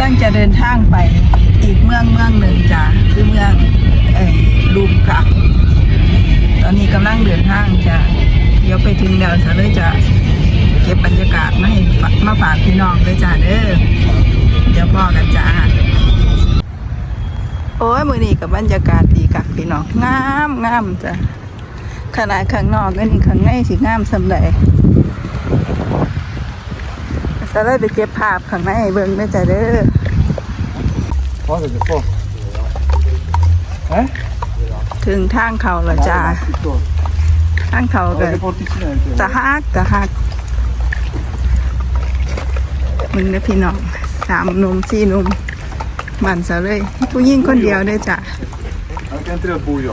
ลยกำลังจะเดินทางไปอีกเมืองเมืองหนึ่งจ้ะคือเมืองเอ่ลูมกะตอนนี้กำลังเดินทางจ้ะเดี๋ยวไปถึงแล้วสาวเลยจะเก็บบรรยากาศมาให้มาฝากพี่น้องเลยจ้ะเด้อเดี๋ยวพ่อกันจ้าโอ้ยมือนี้กับบรรยากาศดีกักพี่น้องงามงามจ้ะขนาดข้างนอกก็นี่ข้างในสิงามสำใดสาวเลยไปเก็บภาพข้างในให้เบิ่งด้จ้ะเด้อ Cosa che fa? Eh? ถึงทางเขาแล้วจ้าทางเขาก็ Allora, che porticina è ตะฮักตะฮักมึงนะพี่น้องสามนมสี่นมมันซะเลยผู้หญิงคนเดียวเด้จ้ะ Anche entri al buio.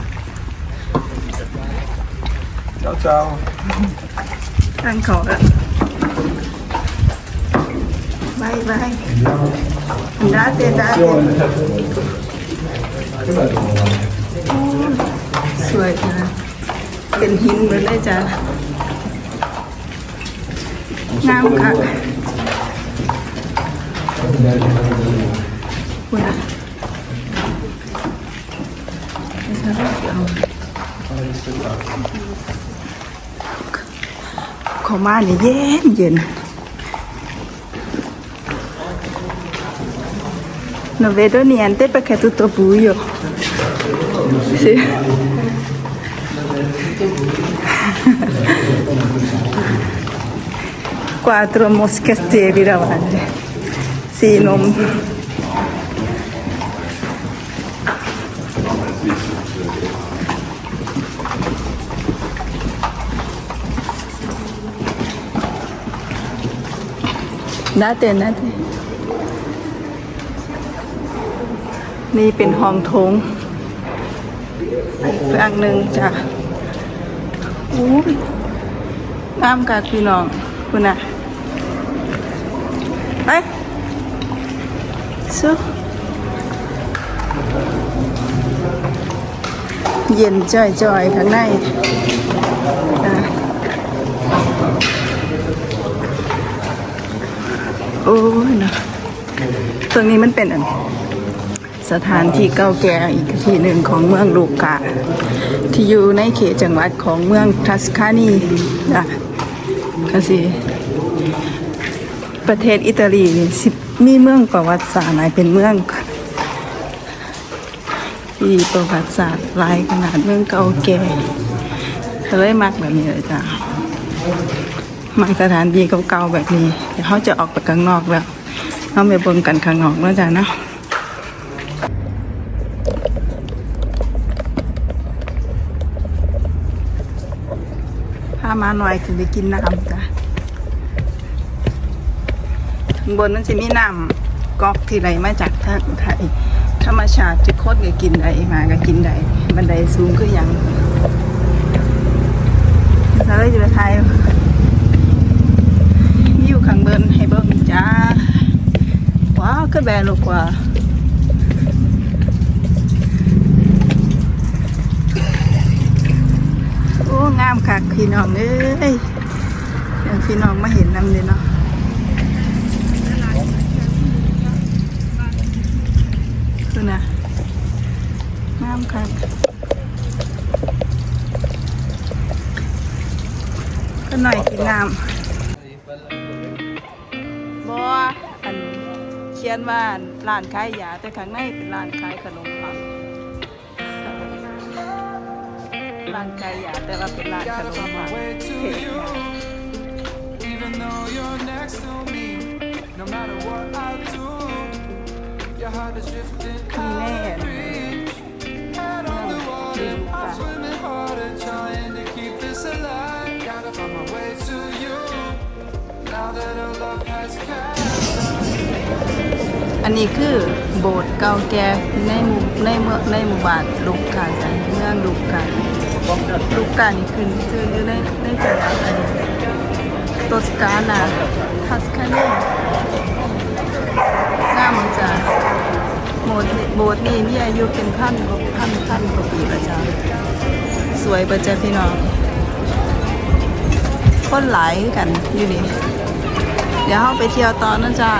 Ciao ciao. ทางเขาแล้วบายบายดาเตดาเตโอ้ยสวยจ้ะเป็นหินเหมือนเลยจ้ะงามค่ะคุณอะขอมาเนี่ยเย็นเย็น Non vedo niente perché è tutto buio. Sì. Quattro moschettieri davanti. Sì, non... Date, date. นี่เป็นห้องโถงอีกฝั่งหนึ่งจ้ะอู้ยงามกัดพี่น้องคุณน่ะไปสู้เย็นจ่อยๆ ข้างในโอ้ยนะตรงนี้มันเป็นอัน สถานที่เก่าแก่อีกที่หนึ่งของเมืองลูกาที่อยู่ในเขตจังหวัดของเมืองทัสคานีนะก็สิประเทศอิตาลีนี่สิมีเมืองประวัติศาสตร์หลายเป็นเมืองที่ประวัติศาสตร์หลายขนาดเมืองเก่าแก่ก็เลยมักแบบนี้เลยจ้ะมักสถานที่เก่าๆแบบนี้เดี๋ยวเขาจะออกไปข้างนอกแล้วเขาไปเบิ่งกันข้างนอกแล้วจ้ะเนาะ มาหน่อยถึงไปกินน้ำจ้ะข้างบนนั้นจะมีน้ำก๊อกที่ไหลมาจากทางไทยธรรมชาติจะโคตรก็กินได้มาก็กินได้บันไดสูงคืออย่างสาเลยจะไปไทยวิวข้างบนให้เบิ่งจ้าว้าวก็แบนลูกกว่า โอ้ งามคักพี่น้องเอ้ยเดี๋ยวพี่น้องมาเห็นนำเลยเนาะคือนะงามคักก็หน่อยกินน้ำบัวอันเขียนว่าร้านขายยาแต่ข้างในเป็นร้านขายขนมปัง ร้านไก่ยาแต่ว่าเป็นร้านขนมปังเทศยา Even though you're next to me, no matter what I do, your heart is drifting มีแน่ out on the water. I'm swimming harder, trying to keep this alive. Gotta find my way to you. Now that our love has cast อันนี้คือโบสถ์เก่าแก่ในหมู่ในเมืองในหมู่บ้านลูกกาจ้ะเมืองลูกกา ลูกกานี่ขึ้นชื่ออยู่ในในจังหวัดอันโตสกานาทัสคานีงามจ้ะโบสถ์นี่โบสถ์นี่มีอายุเป็นพันพันพันกว่าปีแล้วจ้ะสวยประจ้ะพี่น้องคนหลายกันอยู่นี่เดี๋ยวเราไปเที่ยวตอนนะจ๊ะ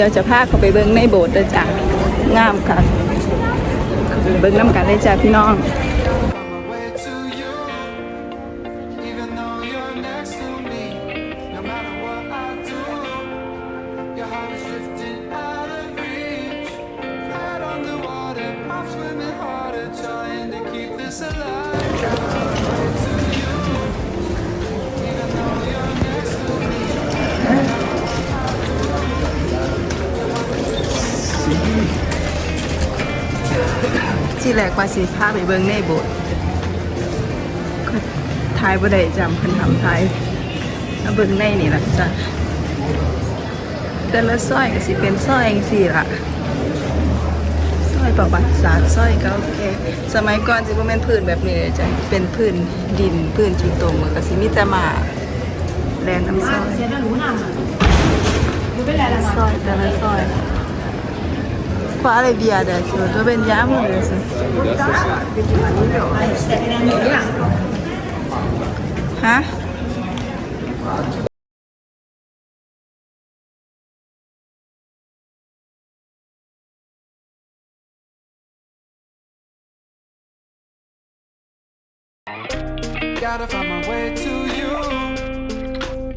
ดี๋ยวจะพาเขาไปเบิ้งในโบสถ์เด้อจ้ะงามค่ะ เบิ้งน้ำกันได้จ้าพี่น้อง แรกว่าสิพาไปเบิ่งในโบสถ์ก็ทายบ่ได้จำเพิ่นทำทายเอาเบิ่งในนี่ล่ะจ้ะแต่ละซอยก็สิเป็นซอยจังซี่ล่ะซอยประวัติศาสตร์ซอยเก่าแก่สมัยก่อนสิบ่แม่นพื้นแบบนี้เลยจ้ะเป็นพื้นดินพื้นขี้ตมแล้วก็สิมีแต่หมาแลนน้ำซอยซอยแต่ละซอย Quale via adesso? Dove andiamo adesso? Hah? Gotta find my way to